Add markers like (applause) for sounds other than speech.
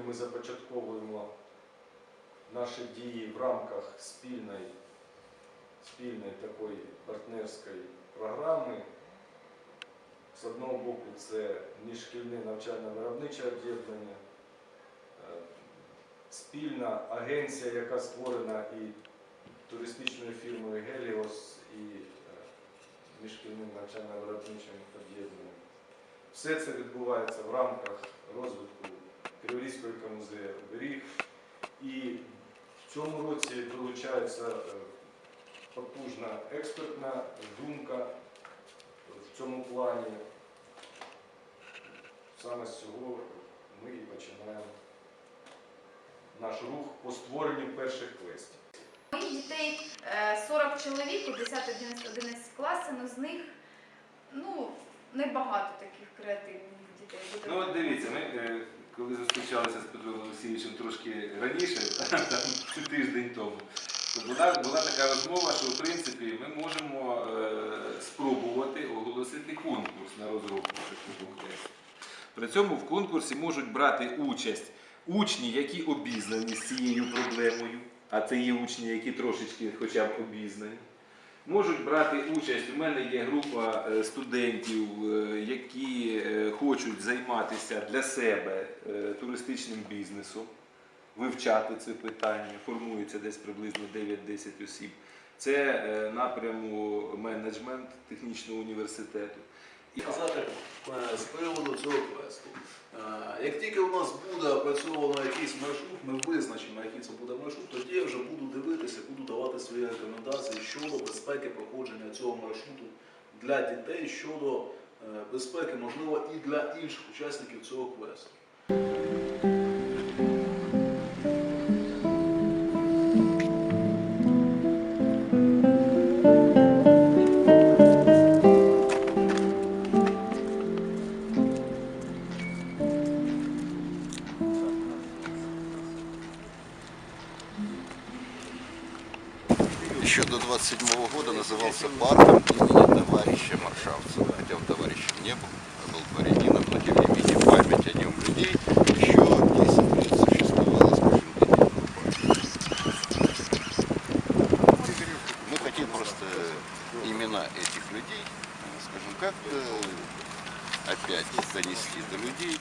Сьогодні ми започатковуємо наші дії в рамках спільної, спільної такої партнерської програми. З одного боку, це міжшкільне навчально-виробниче об'єднання, е, спільна агенція, яка створена і туристичною фірмою Геліос, і е, міжшкільним навчально-виробничим об'єднанням. Все це відбувається в рамках розвитку Криворізького екомузею «Беріг». І в цьому році долучається е, потужна експертна думка в цьому плані. Саме з цього ми і починаємо наш рух по створенню перших квестів. Моїх дітей е, 40 чоловік у 10-11 класи, але з них ну, небагато таких креативних дітей. Ну от дивіться, ми е, коли зустрічалися з Петром Олексійовичем трошки раніше, (laughs) там, тиждень тому, то була, була така розмова, що в принципі ми можемо е, спробувати оголосити конкурс на розробку такого тесту. При цьому в конкурсі можуть брати участь учні, які обізнані з цією проблемою, а це є учні, які трошечки хоча б обізнані. Можуть брати участь. У мене є група е, студентів, е, які е, хочуть займатися для себе туристичним бізнесом, вивчати це питання. Формується десь приблизно 9-10 осіб. Це напряму менеджмент технічного університету. сказати е, з приводу цього квесту. Як тільки у нас буде опрацьовано якийсь маршрут, ми визначимо, який це буде маршрут, тоді свої рекомендації щодо безпеки проходження цього маршруту для дітей, щодо е, безпеки, можливо, і для інших учасників цього квесту. Еще до 27 года назывался парком имени товарища Маршавцева. Хотя он товарищем не был, а был дворянином, но тем не менее память о нем людей еще 10 лет существовала, скажем, Мы хотим просто имена этих людей, скажем, как-то опять донести до людей,